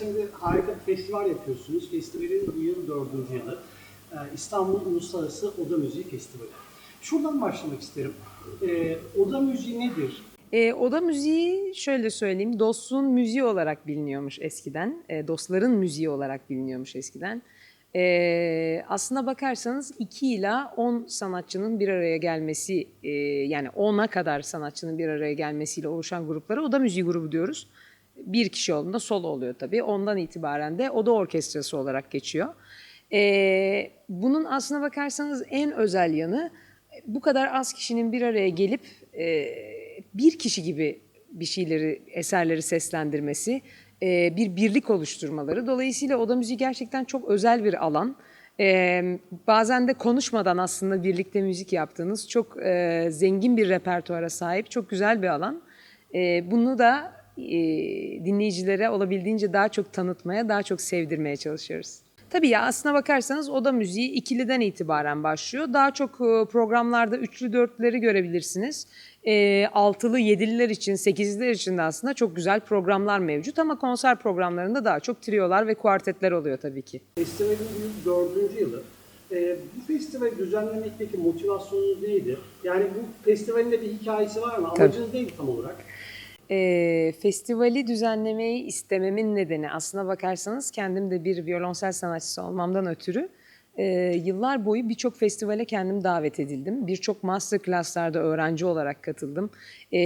Şimdi harika bir festival yapıyorsunuz. Festivalin bu yıl dördüncü yılı. Ee, İstanbul Uluslararası Oda Müziği Festivali. Şuradan başlamak isterim. Ee, Oda müziği nedir? E, oda müziği şöyle söyleyeyim, dostluğun müziği olarak biliniyormuş eskiden. E, dostların müziği olarak biliniyormuş eskiden. E, aslına bakarsanız 2 ila 10 sanatçının bir araya gelmesi, e, yani 10'a kadar sanatçının bir araya gelmesiyle oluşan gruplara oda müziği grubu diyoruz. Bir kişi olduğunda solo oluyor tabii. Ondan itibaren de oda orkestrası olarak geçiyor. E, bunun aslına bakarsanız en özel yanı bu kadar az kişinin bir araya gelip e, bir kişi gibi bir şeyleri, eserleri seslendirmesi, e, bir birlik oluşturmaları. Dolayısıyla oda müziği gerçekten çok özel bir alan. E, bazen de konuşmadan aslında birlikte müzik yaptığınız çok e, zengin bir repertuara sahip, çok güzel bir alan. E, bunu da dinleyicilere olabildiğince daha çok tanıtmaya, daha çok sevdirmeye çalışıyoruz. Tabii ya aslına bakarsanız oda müziği ikiliden itibaren başlıyor. Daha çok e, programlarda üçlü dörtlüleri görebilirsiniz. E, altılı, yedililer için, sekizliler için de aslında çok güzel programlar mevcut. Ama konser programlarında daha çok triolar ve kuartetler oluyor tabii ki. Festivalin dördüncü yılı. Ee, bu festivali düzenlemekteki motivasyonunuz neydi? Yani bu festivalin de bir hikayesi var mı? Tabii. Amacınız neydi tam olarak? E, festivali düzenlemeyi istememin nedeni aslına bakarsanız kendim de bir violonsel sanatçısı olmamdan ötürü e, yıllar boyu birçok festivale kendim davet edildim. Birçok masterclasslarda öğrenci olarak katıldım. E,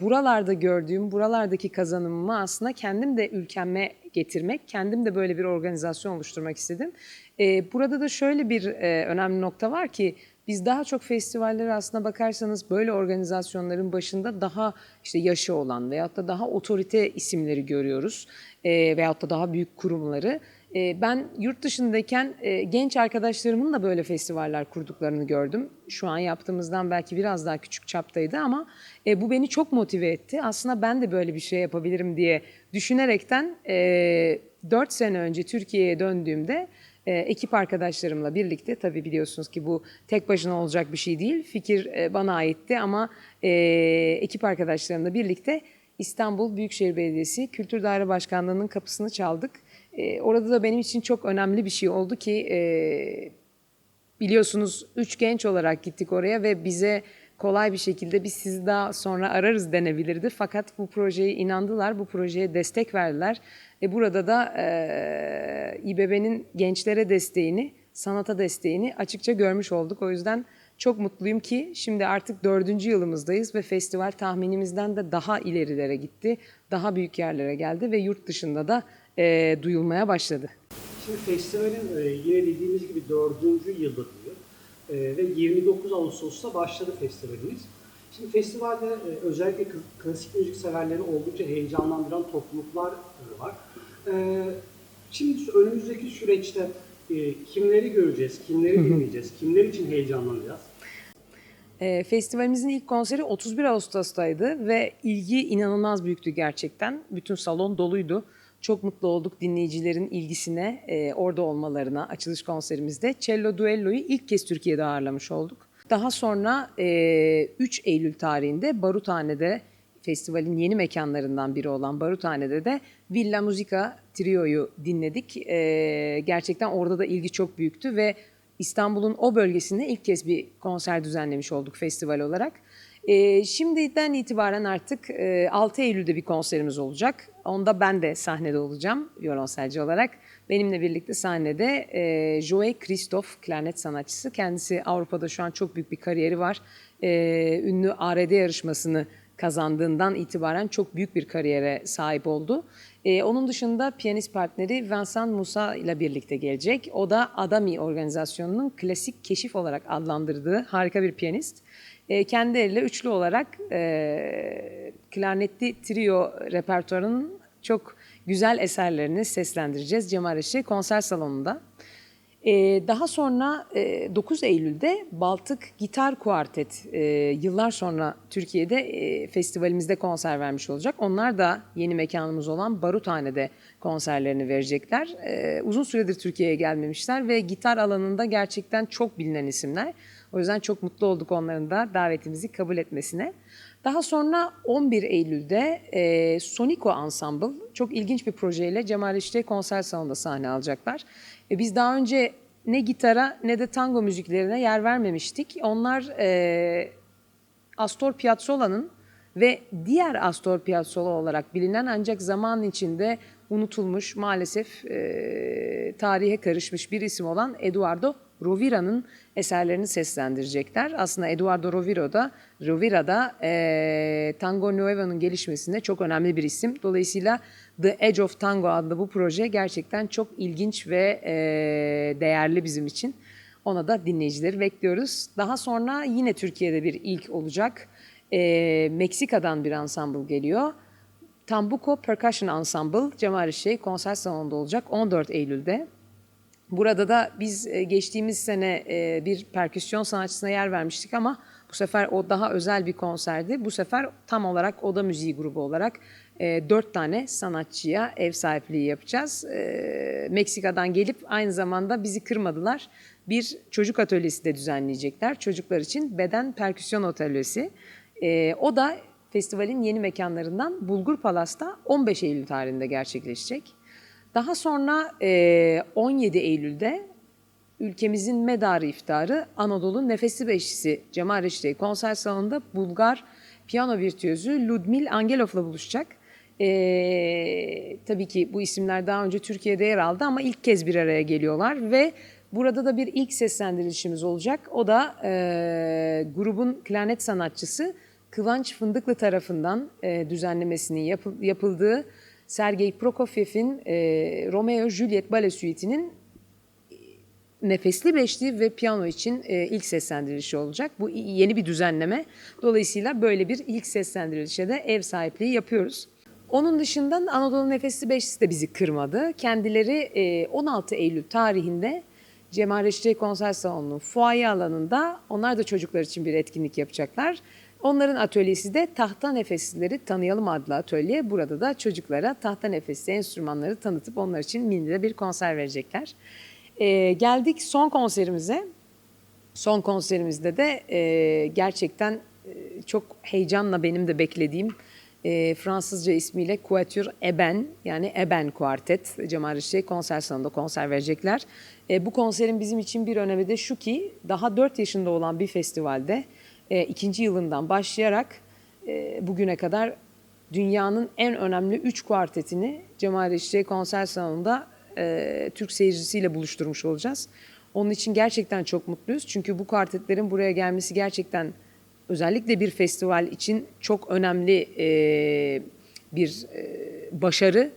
buralarda gördüğüm, buralardaki kazanımımı aslında kendim de ülkeme getirmek, kendim de böyle bir organizasyon oluşturmak istedim. E, burada da şöyle bir e, önemli nokta var ki biz daha çok festivallere aslına bakarsanız böyle organizasyonların başında daha işte yaşı olan veyahut da daha otorite isimleri görüyoruz e, veyahut da daha büyük kurumları. E, ben yurt dışındayken e, genç arkadaşlarımın da böyle festivaller kurduklarını gördüm. Şu an yaptığımızdan belki biraz daha küçük çaptaydı ama e, bu beni çok motive etti. Aslında ben de böyle bir şey yapabilirim diye düşünerekten e, 4 sene önce Türkiye'ye döndüğümde e, ekip arkadaşlarımla birlikte tabii biliyorsunuz ki bu tek başına olacak bir şey değil. Fikir e, bana aitti ama e, ekip arkadaşlarımla birlikte İstanbul Büyükşehir Belediyesi Kültür Daire Başkanlığı'nın kapısını çaldık. E, orada da benim için çok önemli bir şey oldu ki e, biliyorsunuz üç genç olarak gittik oraya ve bize kolay bir şekilde biz sizi daha sonra ararız denebilirdi. Fakat bu projeye inandılar, bu projeye destek verdiler. E burada da e, İBB'nin gençlere desteğini, sanata desteğini açıkça görmüş olduk. O yüzden çok mutluyum ki şimdi artık dördüncü yılımızdayız ve festival tahminimizden de daha ilerilere gitti. Daha büyük yerlere geldi ve yurt dışında da e, duyulmaya başladı. Şimdi festivalin e, yine dediğimiz gibi dördüncü yılı diyor. E, ve 29 Ağustos'ta başladı festivalimiz. Şimdi festivalde e, özellikle kl- klasik müzik severleri oldukça heyecanlandıran topluluklar e, var. E, şimdi önümüzdeki süreçte e, kimleri göreceğiz, kimleri dinleyeceğiz, kimler için heyecanlanacağız? E, festivalimizin ilk konseri 31 Ağustos'taydı ve ilgi inanılmaz büyüktü gerçekten. Bütün salon doluydu. Çok mutlu olduk dinleyicilerin ilgisine, e, orada olmalarına açılış konserimizde. Cello Duello'yu ilk kez Türkiye'de ağırlamış olduk. Daha sonra e, 3 Eylül tarihinde Baruthane'de festivalin yeni mekanlarından biri olan Baruthane'de de Villa Musica Trio'yu dinledik. E, gerçekten orada da ilgi çok büyüktü ve İstanbul'un o bölgesinde ilk kez bir konser düzenlemiş olduk festival olarak. Ee, şimdiden itibaren artık e, 6 Eylül'de bir konserimiz olacak. Onda ben de sahnede olacağım violonselci olarak. Benimle birlikte sahnede e, Joe Christoph klarnet sanatçısı. Kendisi Avrupa'da şu an çok büyük bir kariyeri var. E, ünlü ARD yarışmasını kazandığından itibaren çok büyük bir kariyere sahip oldu. Ee, onun dışında piyanist partneri Vincent Musa ile birlikte gelecek. O da Adami organizasyonunun klasik keşif olarak adlandırdığı harika bir piyanist. Ee, kendi eliyle üçlü olarak e, klarnetli trio repertuarının çok güzel eserlerini seslendireceğiz Cemareşi konser salonunda. Ee, daha sonra e, 9 Eylül'de Baltık Gitar Kuartet e, yıllar sonra Türkiye'de e, festivalimizde konser vermiş olacak. Onlar da yeni mekanımız olan Baruthane'de konserlerini verecekler. E, uzun süredir Türkiye'ye gelmemişler ve gitar alanında gerçekten çok bilinen isimler. O yüzden çok mutlu olduk onların da davetimizi kabul etmesine. Daha sonra 11 Eylül'de e, Sonico Ensemble çok ilginç bir projeyle Cemal Reşit'e konser salonunda sahne alacaklar. E, biz daha önce ne gitara ne de tango müziklerine yer vermemiştik. Onlar e, Astor Piazzolla'nın ve diğer Astor Piazzolla olarak bilinen ancak zaman içinde unutulmuş maalesef e, tarihe karışmış bir isim olan Eduardo Rovira'nın eserlerini seslendirecekler. Aslında Eduardo Rovira da, Rovira da e, Tango Nueva'nın gelişmesinde çok önemli bir isim. Dolayısıyla The Edge of Tango adlı bu proje gerçekten çok ilginç ve e, değerli bizim için. Ona da dinleyicileri bekliyoruz. Daha sonra yine Türkiye'de bir ilk olacak. Ee, Meksika'dan bir ensemble geliyor. Tambuco Percussion Ensemble Cemal Şey konser salonunda olacak 14 Eylül'de. Burada da biz e, geçtiğimiz sene e, bir perküsyon sanatçısına yer vermiştik ama bu sefer o daha özel bir konserdi. Bu sefer tam olarak oda müziği grubu olarak e, dört tane sanatçıya ev sahipliği yapacağız. Meksika'dan gelip aynı zamanda bizi kırmadılar. Bir çocuk atölyesi de düzenleyecekler. Çocuklar için beden perküsyon atölyesi. O da festivalin yeni mekanlarından Bulgur Palas'ta 15 Eylül tarihinde gerçekleşecek. Daha sonra e, 17 Eylül'de ülkemizin medarı iftarı Anadolu Nefesli Beşlisi Cemal Reşitey konser salonunda Bulgar piyano virtüözü Ludmil Angelov'la buluşacak. E, tabii ki bu isimler daha önce Türkiye'de yer aldı ama ilk kez bir araya geliyorlar ve burada da bir ilk seslendirilişimiz olacak. O da e, grubun klarnet sanatçısı Kıvanç Fındıklı tarafından e, düzenlemesinin yapı- yapıldığı Sergei Prokofiev'in e, Romeo Juliet Bale Suite'inin nefesli beşli ve piyano için e, ilk seslendirilişi olacak. Bu yeni bir düzenleme. Dolayısıyla böyle bir ilk seslendirilişe de ev sahipliği yapıyoruz. Onun dışında Anadolu Nefesli Beşlisi de bizi kırmadı. Kendileri e, 16 Eylül tarihinde Cemal Reşit Konser Salonu'nun fuaye alanında onlar da çocuklar için bir etkinlik yapacaklar. Onların atölyesi de Tahta Nefeslileri Tanıyalım adlı atölye. Burada da çocuklara tahta nefesli enstrümanları tanıtıp onlar için mini bir konser verecekler. Ee, geldik son konserimize. Son konserimizde de e, gerçekten e, çok heyecanla benim de beklediğim e, Fransızca ismiyle Quatuor Eben yani Eben Kuartet Cemal Reşit konser salonunda konser verecekler. E, bu konserin bizim için bir önemi de şu ki daha 4 yaşında olan bir festivalde e, ikinci yılından başlayarak e, bugüne kadar dünyanın en önemli 3 kuartetini Cemal Reşit konser salonunda e, Türk seyircisiyle buluşturmuş olacağız. Onun için gerçekten çok mutluyuz. Çünkü bu kuartetlerin buraya gelmesi gerçekten özellikle bir festival için çok önemli e, bir e, başarı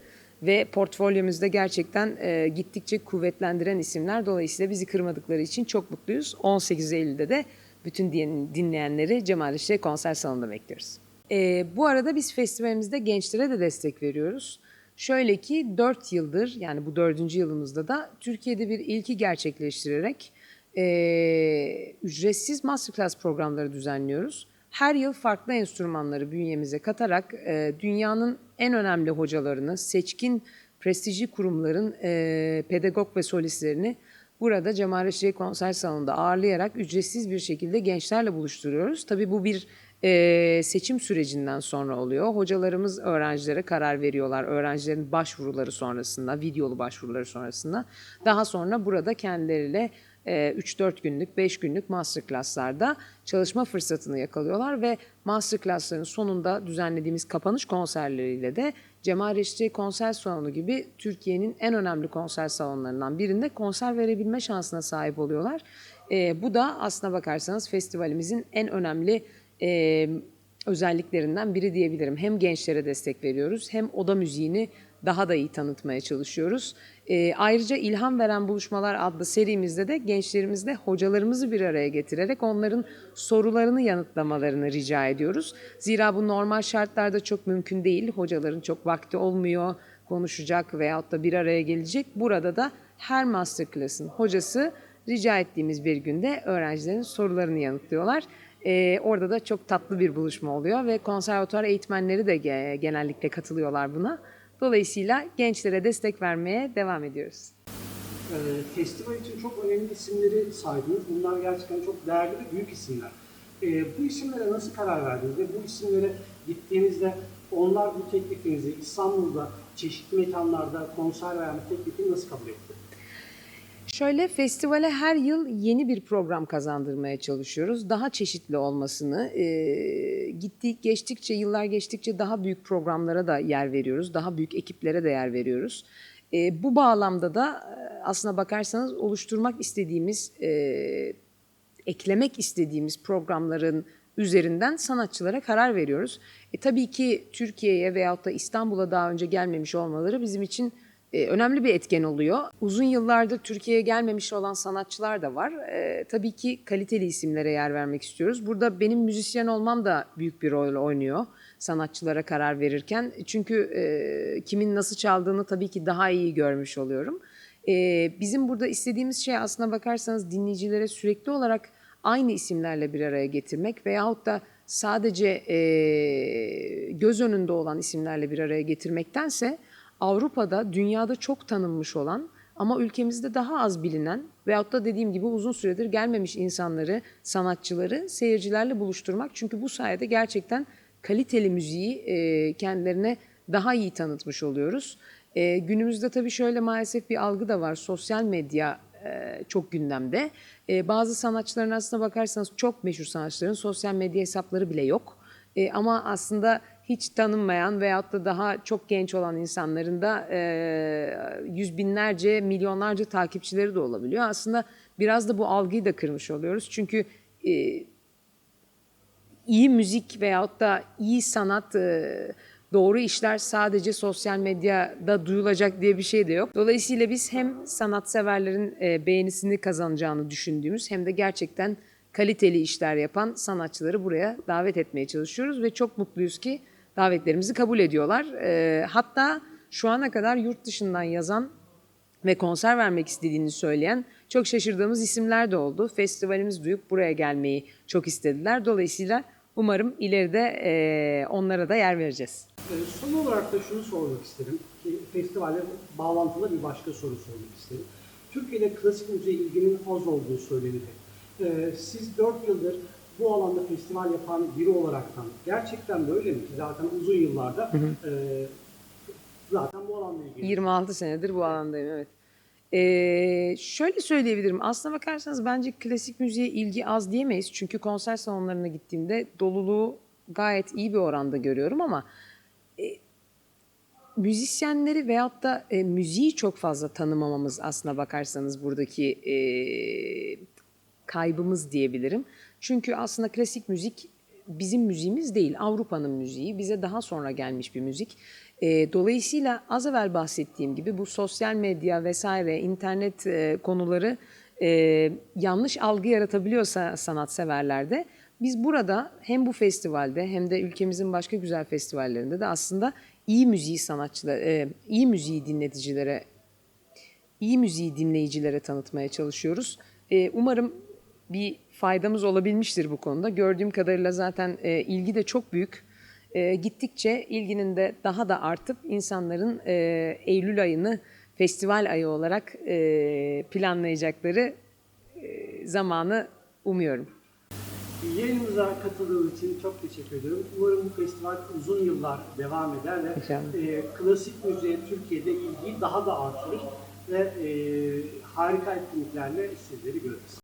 ve portfolyomuzda gerçekten e, gittikçe kuvvetlendiren isimler. Dolayısıyla bizi kırmadıkları için çok mutluyuz. 18 Eylül'de de bütün din- dinleyenleri Cemal Reşit konser salonunda bekliyoruz. E, bu arada biz festivalimizde gençlere de destek veriyoruz. Şöyle ki 4 yıldır yani bu dördüncü yılımızda da Türkiye'de bir ilki gerçekleştirerek e, ücretsiz masterclass programları düzenliyoruz. Her yıl farklı enstrümanları bünyemize katarak e, dünyanın en önemli hocalarını, seçkin prestijli kurumların e, pedagog ve solistlerini burada Cemal Reşit Konser Salonu'nda ağırlayarak ücretsiz bir şekilde gençlerle buluşturuyoruz. Tabii bu bir e, seçim sürecinden sonra oluyor. Hocalarımız öğrencilere karar veriyorlar. Öğrencilerin başvuruları sonrasında, videolu başvuruları sonrasında. Daha sonra burada kendileriyle 3-4 günlük, 5 günlük masterclasslarda çalışma fırsatını yakalıyorlar ve masterclassların sonunda düzenlediğimiz kapanış konserleriyle de Cemal Reşit Konser Salonu gibi Türkiye'nin en önemli konser salonlarından birinde konser verebilme şansına sahip oluyorlar. E, bu da aslına bakarsanız festivalimizin en önemli e, özelliklerinden biri diyebilirim. Hem gençlere destek veriyoruz hem oda müziğini daha da iyi tanıtmaya çalışıyoruz. E, ayrıca İlham Veren Buluşmalar adlı serimizde de gençlerimizle hocalarımızı bir araya getirerek onların sorularını yanıtlamalarını rica ediyoruz. Zira bu normal şartlarda çok mümkün değil. Hocaların çok vakti olmuyor konuşacak veyahut da bir araya gelecek. Burada da her masterclass'ın hocası rica ettiğimiz bir günde öğrencilerin sorularını yanıtlıyorlar. Ee, orada da çok tatlı bir buluşma oluyor ve konservatuar eğitmenleri de ge- genellikle katılıyorlar buna. Dolayısıyla gençlere destek vermeye devam ediyoruz. Ee, festival için çok önemli isimleri saydınız. Bunlar gerçekten çok değerli ve büyük isimler. E, bu isimlere nasıl karar verdiniz ve bu isimlere gittiğinizde onlar bu teklifinizi İstanbul'da çeşitli mekanlarda konser verme teklifini nasıl kabul etti? Şöyle festivale her yıl yeni bir program kazandırmaya çalışıyoruz. Daha çeşitli olmasını, e, gittik geçtikçe, yıllar geçtikçe daha büyük programlara da yer veriyoruz. Daha büyük ekiplere de yer veriyoruz. E, bu bağlamda da aslına bakarsanız oluşturmak istediğimiz, e, eklemek istediğimiz programların üzerinden sanatçılara karar veriyoruz. E, tabii ki Türkiye'ye veyahut da İstanbul'a daha önce gelmemiş olmaları bizim için e, önemli bir etken oluyor. Uzun yıllardır Türkiye'ye gelmemiş olan sanatçılar da var. E, tabii ki kaliteli isimlere yer vermek istiyoruz. Burada benim müzisyen olmam da büyük bir rol oynuyor sanatçılara karar verirken. Çünkü e, kimin nasıl çaldığını tabii ki daha iyi görmüş oluyorum. E, bizim burada istediğimiz şey aslına bakarsanız dinleyicilere sürekli olarak aynı isimlerle bir araya getirmek veyahut da sadece e, göz önünde olan isimlerle bir araya getirmektense Avrupa'da, dünyada çok tanınmış olan ama ülkemizde daha az bilinen veyahut da dediğim gibi uzun süredir gelmemiş insanları, sanatçıları seyircilerle buluşturmak. Çünkü bu sayede gerçekten kaliteli müziği e, kendilerine daha iyi tanıtmış oluyoruz. E, günümüzde tabii şöyle maalesef bir algı da var. Sosyal medya e, çok gündemde. E, bazı sanatçıların aslına bakarsanız çok meşhur sanatçıların sosyal medya hesapları bile yok. E, ama aslında hiç tanınmayan veyahut da daha çok genç olan insanların da e, yüz binlerce, milyonlarca takipçileri de olabiliyor. Aslında biraz da bu algıyı da kırmış oluyoruz. Çünkü e, iyi müzik veyahut da iyi sanat, e, doğru işler sadece sosyal medyada duyulacak diye bir şey de yok. Dolayısıyla biz hem sanatseverlerin beğenisini kazanacağını düşündüğümüz hem de gerçekten kaliteli işler yapan sanatçıları buraya davet etmeye çalışıyoruz ve çok mutluyuz ki davetlerimizi kabul ediyorlar. E, hatta şu ana kadar yurt dışından yazan ve konser vermek istediğini söyleyen çok şaşırdığımız isimler de oldu. Festivalimiz duyup buraya gelmeyi çok istediler. Dolayısıyla umarım ileride e, onlara da yer vereceğiz. Ee, Son olarak da şunu sormak isterim ki festivalle bağlantılı bir başka soru sormak isterim. Türkiye'de klasik müziğe ilginin az olduğu söylenir. Ee, siz 4 yıldır bu alanda festival yapan biri olaraktan gerçekten böyle mi ki zaten uzun yıllarda e, zaten bu alanda ilgili. 26 senedir bu alandayım evet. Ee, şöyle söyleyebilirim. Aslına bakarsanız bence klasik müziğe ilgi az diyemeyiz. Çünkü konser salonlarına gittiğimde doluluğu gayet iyi bir oranda görüyorum ama e, müzisyenleri veyahut da e, müziği çok fazla tanımamamız aslına bakarsanız buradaki e, kaybımız diyebilirim. Çünkü aslında klasik müzik bizim müziğimiz değil, Avrupa'nın müziği. Bize daha sonra gelmiş bir müzik. E, dolayısıyla az evvel bahsettiğim gibi bu sosyal medya vesaire, internet e, konuları e, yanlış algı yaratabiliyorsa sanatseverlerde biz burada hem bu festivalde hem de ülkemizin başka güzel festivallerinde de aslında iyi müziği sanatçılar, e, iyi müziği dinleticilere iyi müziği dinleyicilere tanıtmaya çalışıyoruz. Ee, umarım bir faydamız olabilmiştir bu konuda. Gördüğüm kadarıyla zaten e, ilgi de çok büyük. E, gittikçe ilginin de daha da artıp insanların e, Eylül ayını festival ayı olarak e, planlayacakları e, zamanı umuyorum. Yayınımıza katıldığınız için çok teşekkür ediyorum. Umarım bu festival uzun yıllar devam eder ve e, klasik müziğe Türkiye'de ilgiyi daha da artırır ve e, harika etkinliklerle sizleri görürüz.